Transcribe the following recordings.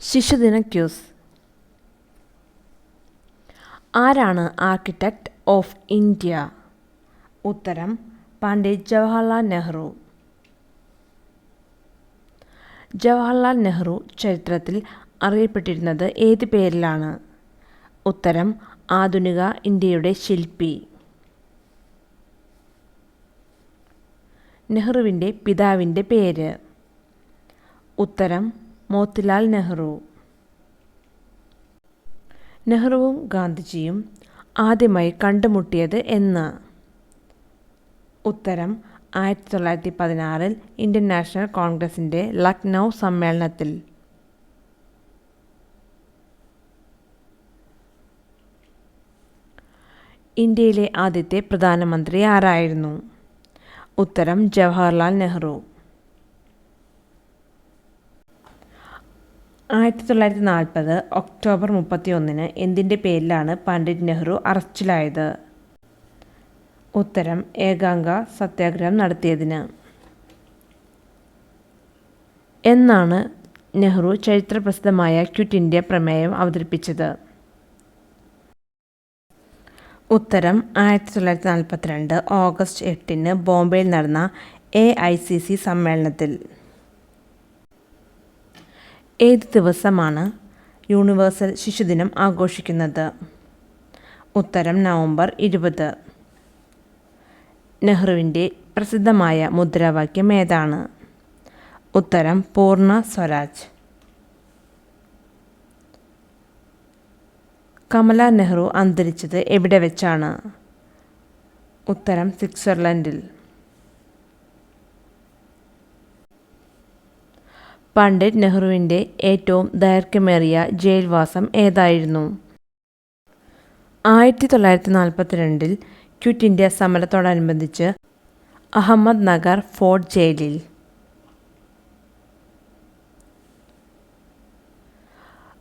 ശിശുദിന quiz ആരാണ് architect of India? ഉത്തരം പണ്ഡിറ്റ് ജവഹർലാൽ നെഹ്റു. ജവഹർലാൽ നെഹ്റു ചരിത്രത്തിൽ അറിയപ്പെട്ടിരുന്നത് ഏത് പേരിലാണ്? ഉത്തരം ആധുനിക ഇന്ത്യയുടെ ശില്പി. നെഹ്റുവിന്റെ പിതാവിന്റെ പേര്. ഉത്തരം മോത്തിലാൽ നെഹ്റു. നെഹ്റുവും ഗാന്ധിജിയും ആദ്യമായി കണ്ടുമുട്ടിയത് എന്ന്. ഉത്തരം ആയിരത്തി തൊള്ളായിരത്തി പതിനാറിൽ ഇന്ത്യൻ നാഷണൽ കോൺഗ്രസിന്റെ ലക്നൗ സമ്മേളനത്തിൽ. ഇന്ത്യയിലെ ആദ്യത്തെ പ്രധാനമന്ത്രി ആരായിരുന്നു? ഉത്തരം ജവഹർലാൽ നെഹ്റു. ആയിരത്തി തൊള്ളായിരത്തി നാൽപ്പത് ഒക്ടോബർ മുപ്പത്തി ഒന്നിന് എന്തിന്റെ പേരിലാണ് പണ്ഡിറ്റ് നെഹ്റു അറസ്റ്റിലായത്? ഉത്തരം ഏകാംഗ സത്യാഗ്രഹം നടത്തിയതിന്. എന്നാണ് നെഹ്റു ചരിത്രപ്രസിദ്ധമായ ക്വിറ്റ് ഇന്ത്യ പ്രമേയം അവതരിപ്പിച്ചത്. ഉത്തരം ആയിരത്തി തൊള്ളായിരത്തി നാൽപ്പത്തിരണ്ട് ഓഗസ്റ്റ് എട്ടിന് ബോംബെയിൽ നടന്ന എ ഐ സി സി സമ്മേളനത്തിൽ. ഏത് ദിവസമാണ് യൂണിവേഴ്സൽ ശിശുദിനം ആഘോഷിക്കുന്നത്? ഉത്തരം നവംബർ ഇരുപത്. നെഹ്റുവിന്റെ പ്രസിദ്ധമായ മുദ്രാവാക്യം ഏതാണ്? ഉത്തരം പൂർണ സ്വരാജ്. കമല നെഹ്റു അന്തരിച്ചത് എവിടെ വെച്ചാണ്? ഉത്തരം സ്വിറ്റ്സർലൻഡിൽ. പണ്ഡിറ്റ് നെഹ്റുവിന്റെ ഏറ്റവും ദൈർഘ്യമേറിയ ജയിൽവാസം ഏതായിരുന്നു? ആയിരത്തി തൊള്ളായിരത്തി നാൽപ്പത്തിരണ്ടിൽ ക്വിറ്റ് ഇന്ത്യ സമരത്തോടനുബന്ധിച്ച് അഹമ്മദ് നഗർ ഫോർട്ട് ജയിലിൽ.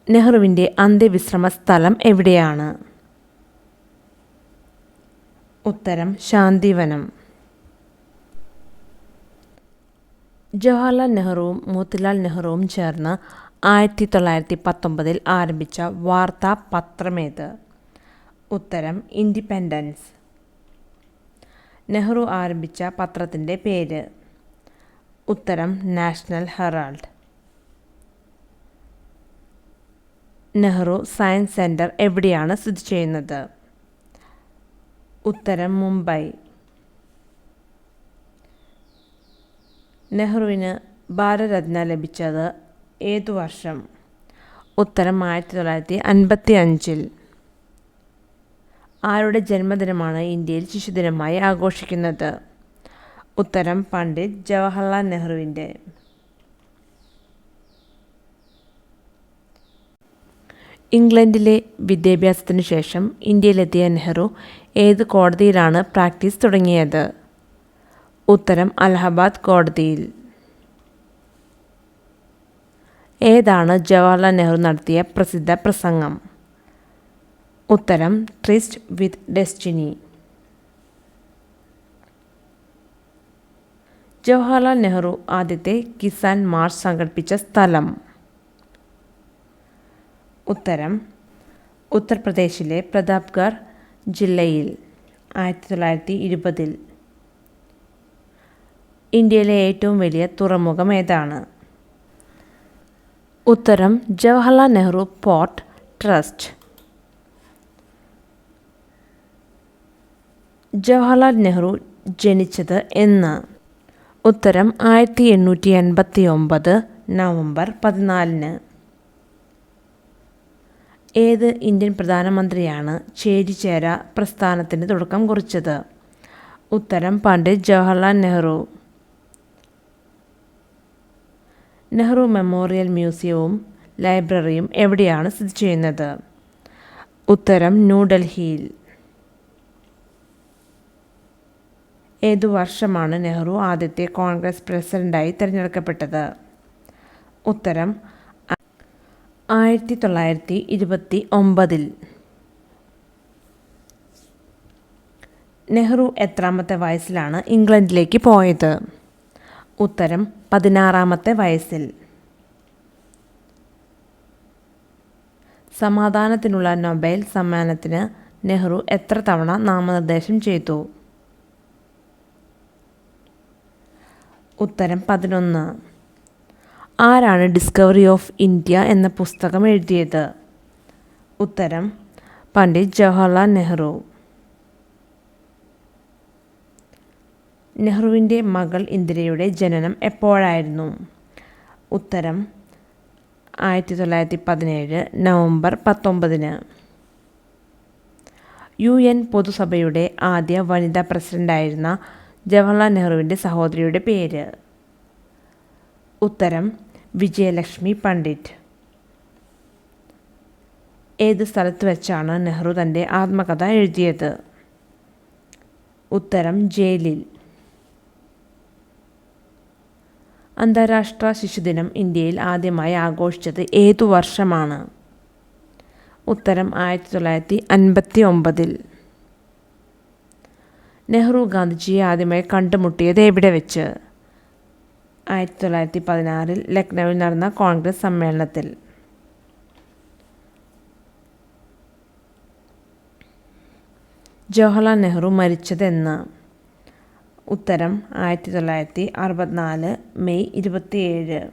നെഹ്റുവിന്റെ അന്ത്യവിശ്രമ സ്ഥലം എവിടെയാണ്? ഉത്തരം ശാന്തിവനം. ജവഹർലാൽ നെഹ്റുവും മോത്തിലാൽ നെഹ്റുവും ചേർന്ന് ആയിരത്തി തൊള്ളായിരത്തി പത്തൊമ്പതിൽ ആരംഭിച്ച വാർത്താ പത്രമേത്. ഉത്തരം ഇൻഡിപെൻഡൻസ്. നെഹ്റു ആരംഭിച്ച പത്രത്തിന്റെ പേര്. ഉത്തരം National Herald. Nehru science centre എവിടെയാണ് സ്ഥിതി ചെയ്യുന്നത്? ഉത്തരം മുംബൈ. നെഹ്റുവിന് ഭാരതരത്ന ലഭിച്ചത് ഏതു വർഷം? ഉത്തരം ആയിരത്തി തൊള്ളായിരത്തി അൻപത്തി അഞ്ചിൽ ആരുടെ ജന്മദിനമാണ് ഇന്ത്യയിൽ ശിശുദിനമായി ആഘോഷിക്കുന്നത്? ഉത്തരം പണ്ഡിറ്റ് ജവഹർലാൽ നെഹ്റുവിന്റെ. ഇംഗ്ലണ്ടിലെ വിദ്യാഭ്യാസത്തിനു ശേഷം ഇന്ത്യയിലെത്തിയ നെഹ്റു ഏത് കോടതിയിലാണ് പ്രാക്ടീസ് തുടങ്ങിയത്? ഉത്തരം അലഹബാദ് കോടതിയിൽ. ഏതാണ് ജവഹർലാൽ നെഹ്റു നടത്തിയ പ്രസിദ്ധ പ്രസംഗം? ഉത്തരം tryst with destiny. Jawaharlal Nehru ആദ്യത്തെ കിസാൻ മാർച്ച് സംഘടിപ്പിച്ച സ്ഥലം. ഉത്തരം ഉത്തർപ്രദേശിലെ പ്രതാപ്ഗർ ജില്ലയിൽ ആയിരത്തി തൊള്ളായിരത്തി ഇരുപതിൽ. ഇന്ത്യയിലെ ഏറ്റവും വലിയ തുറമുഖം ഏതാണ്? ഉത്തരം ജവഹർലാൽ നെഹ്റു പോർട്ട് ട്രസ്റ്റ്. ജവഹർലാൽ നെഹ്റു ജനിച്ചത് എന്ന്. ഉത്തരം ആയിരത്തി എണ്ണൂറ്റി എൺപത്തി ഒമ്പത് നവംബർ പതിനാലിന്. ഏത് ഇന്ത്യൻ പ്രധാനമന്ത്രിയാണ് ചേരിചേര പ്രസ്ഥാനത്തിന് തുടക്കം കുറിച്ചത്? ഉത്തരം പണ്ഡിറ്റ് ജവഹർലാൽ നെഹ്റു. നെഹ്റു മെമ്മോറിയൽ മ്യൂസിയവും ലൈബ്രറിയും എവിടെയാണ് സ്ഥിതി ചെയ്യുന്നത്? ഉത്തരം ന്യൂഡൽഹിയിൽ ഏതു വർഷമാണ് നെഹ്റു ആദ്യത്തെ കോൺഗ്രസ് പ്രസിഡന്റായി തിരഞ്ഞെടുക്കപ്പെട്ടത്? ഉത്തരം ആയിരത്തി തൊള്ളായിരത്തി ഇരുപത്തി ഒമ്പതിൽ നെഹ്റു എത്രാമത്തെ വയസ്സിലാണ് ഇംഗ്ലണ്ടിലേക്ക് പോയത്? ഉത്തരം പതിനാറാമത്തെ വയസ്സിൽ. സമാധാനത്തിനുള്ള നൊബേൽ സമ്മാനത്തിന് നെഹ്റു എത്ര തവണ നാമനിർദ്ദേശം ചെയ്തു? ഉത്തരം പതിനൊന്ന്. ആരാണ് ഡിസ്കവറി ഓഫ് ഇന്ത്യ എന്ന പുസ്തകം എഴുതിയത്? ഉത്തരം പണ്ഡിറ്റ് ജവഹർലാൽ നെഹ്റു. നെഹ്റുവിന്റെ മകൾ ഇന്ദിരയുടെ ജനനം എപ്പോഴായിരുന്നു? ഉത്തരം ആയിരത്തി തൊള്ളായിരത്തി പതിനേഴ് നവംബർ പത്തൊമ്പതിന്. യു എൻ പൊതുസഭയുടെ ആദ്യ വനിതാ പ്രസിഡന്റായിരുന്ന ജവഹർലാൽ നെഹ്റുവിന്റെ സഹോദരിയുടെ പേര്. ഉത്തരം വിജയലക്ഷ്മി പണ്ഡിറ്റ്. ഏത് സ്ഥലത്ത് വെച്ചാണ് നെഹ്റു തന്റെ ആത്മകഥ എഴുതിയത്? ഉത്തരം ജയിലിൽ. അന്താരാഷ്ട്ര ശിശുദിനം ഇന്ത്യയിൽ ആദ്യമായി ആഘോഷിച്ചത് ഏതു വർഷമാണ്? ഉത്തരം ആയിരത്തി തൊള്ളായിരത്തി അൻപത്തി ഒമ്പതിൽ നെഹ്റു ഗാന്ധിജിയെ ആദ്യമായി കണ്ടുമുട്ടിയത് എവിടെ വെച്ച്? ആയിരത്തി തൊള്ളായിരത്തി പതിനാറിൽ ലക്നൌവിൽ നടന്ന കോൺഗ്രസ് സമ്മേളനത്തിൽ. ജവഹർലാൽ നെഹ്റു മരിച്ചതെന്ന്. ഉത്തരം ആയിരത്തി തൊള്ളായിരത്തി അറുപത്തിനാല് മെയ് ഇരുപത്തിയേഴ്.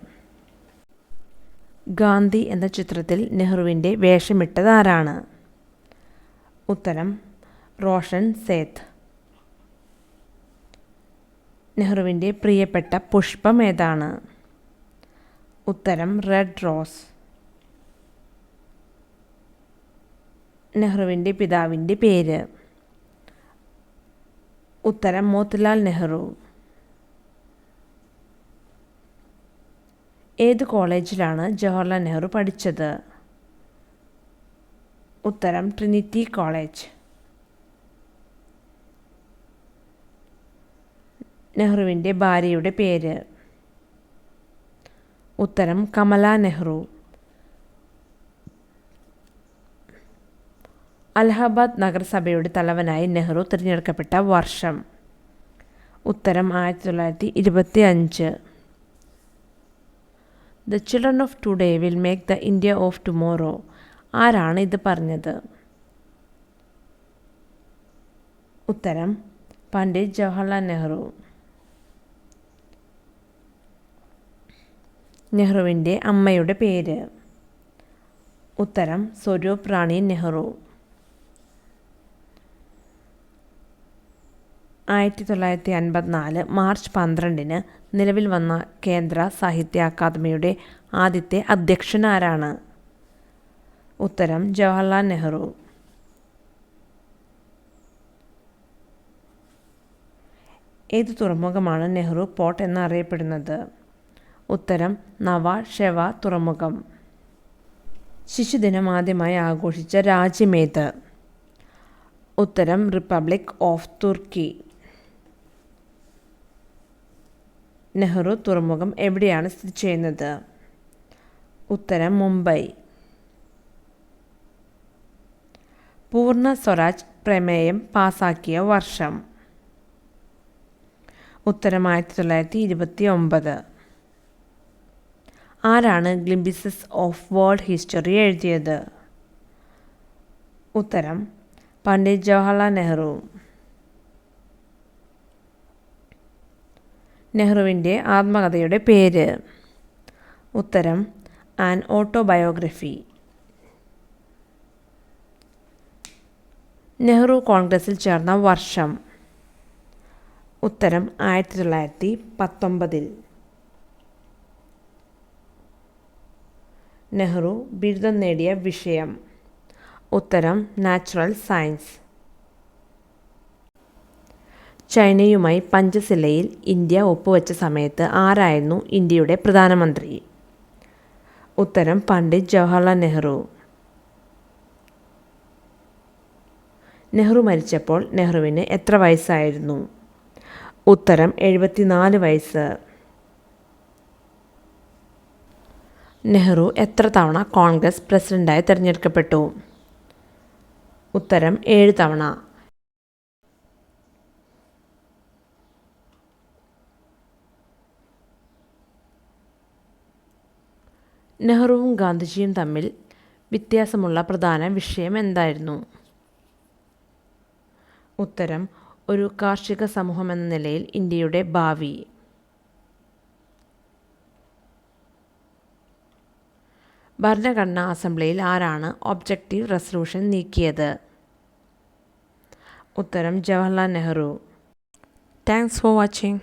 ഗാന്ധി എന്ന ചിത്രത്തിൽ നെഹ്റുവിന്റെ വേഷമിട്ടതാരാണ്? ഉത്തരം റോഷൻ സേത്ത്. നെഹ്റുവിന്റെ പ്രിയപ്പെട്ട പുഷ്പം ഏതാണ്? ഉത്തരം റെഡ് റോസ്. നെഹ്റുവിന്റെ പിതാവിന്റെ പേര്. ഉത്തരം മോത്തിലാൽ നെഹ്റു. ഏത് കോളേജിലാണ് ജവഹർലാൽ നെഹ്റു പഠിച്ചത്? ഉത്തരം ട്രിനിറ്റി കോളേജ്. നെഹ്റുവിന്റെ ഭാര്യയുടെ പേര്. ഉത്തരം കമലാ നെഹ്റു. അലഹബാദ് നഗരസഭയുടെ തലവനായി നെഹ്റു തിരഞ്ഞെടുക്കപ്പെട്ട വർഷം. ഉത്തരം ആയിരത്തി തൊള്ളായിരത്തി ഇരുപത്തി അഞ്ച് the children of today will make the India of tomorrow. ആരാണ് ഇത് പറഞ്ഞത്? ഉത്തരം പണ്ഡിറ്റ് ജവഹർലാൽ നെഹ്റു. നെഹ്റുവിന്റെ അമ്മയുടെ പേര്. ഉത്തരം സ്വരൂപ് റാണി നെഹ്റു. ആയിരത്തി തൊള്ളായിരത്തി അൻപത്തിനാല് മാർച്ച് പന്ത്രണ്ടിന് നിലവിൽ വന്ന കേന്ദ്ര സാഹിത്യ അക്കാദമിയുടെ ആദ്യത്തെ അധ്യക്ഷനാരാണ്. ഉത്തരം ജവഹർലാൽ നെഹ്റു. ഏത് തുറമുഖമാണ് നെഹ്റു പോർട്ട് എന്നറിയപ്പെടുന്നത്? ഉത്തരം നവ ഷെവ തുറമുഖം. ശിശുദിനം ആദ്യമായി ആഘോഷിച്ച രാജ്യമേത്? ഉത്തരം റിപ്പബ്ലിക് ഓഫ് തുർക്കി. നെഹ്റു തുറമുഖം എവിടെയാണ് സ്ഥിതി ചെയ്യുന്നത്? ഉത്തരം മുംബൈ. പൂർണ സ്വരാജ് പ്രമേയം പാസാക്കിയ വർഷം. ഉത്തരം ആയിരത്തി തൊള്ളായിരത്തി ഇരുപത്തി ഒമ്പത് ആരാണ് ഗ്ലിംബിസസ് ഓഫ് വേൾഡ് ഹിസ്റ്ററി എഴുതിയത്? ഉത്തരം പണ്ഡിറ്റ് ജവഹർലാൽ നെഹ്റു. നെഹ്റുവിന്റെ ആത്മകഥയുടെ പേര്. ഉത്തരം ആൻ ഓട്ടോബയോഗ്രഫി. നെഹ്റു കോൺഗ്രസിൽ ചേർന്ന വർഷം. ഉത്തരം ആയിരത്തി തൊള്ളായിരത്തി പത്തൊമ്പതിൽ നെഹ്റു ബിരുദം നേടിയ വിഷയം. ഉത്തരം നാച്ചുറൽ സയൻസ്. ചൈനയുമായി പഞ്ചസിലയിൽ ഇന്ത്യ ഒപ്പുവെച്ച സമയത്ത് ആരായിരുന്നു ഇന്ത്യയുടെ പ്രധാനമന്ത്രി? ഉത്തരം പണ്ഡിറ്റ് ജവഹർലാൽ നെഹ്റു. നെഹ്റു മരിച്ചപ്പോൾ നെഹ്റുവിന് എത്ര വയസ്സായിരുന്നു? ഉത്തരം എഴുപത്തിനാല് വയസ്സ്. നെഹ്റു എത്ര തവണ കോൺഗ്രസ് പ്രസിഡന്റായി തിരഞ്ഞെടുക്കപ്പെട്ടു? ഉത്തരം ഏഴ് തവണ. നെഹ്റുവും ഗാന്ധിജിയും തമ്മിൽ വ്യത്യാസമുള്ള പ്രധാന വിഷയം എന്തായിരുന്നു? ഉത്തരം ഒരു കാർഷിക സമൂഹം എന്ന നിലയിൽ ഇന്ത്യയുടെ ഭാവി. ഭരണഘടനാ അസംബ്ലിയിൽ ആരാണ് ഒബ്ജക്റ്റീവ് റെസൊല്യൂഷൻ നീക്കിയത്? ഉത്തരം Jawaharlal Nehru. Thanks for watching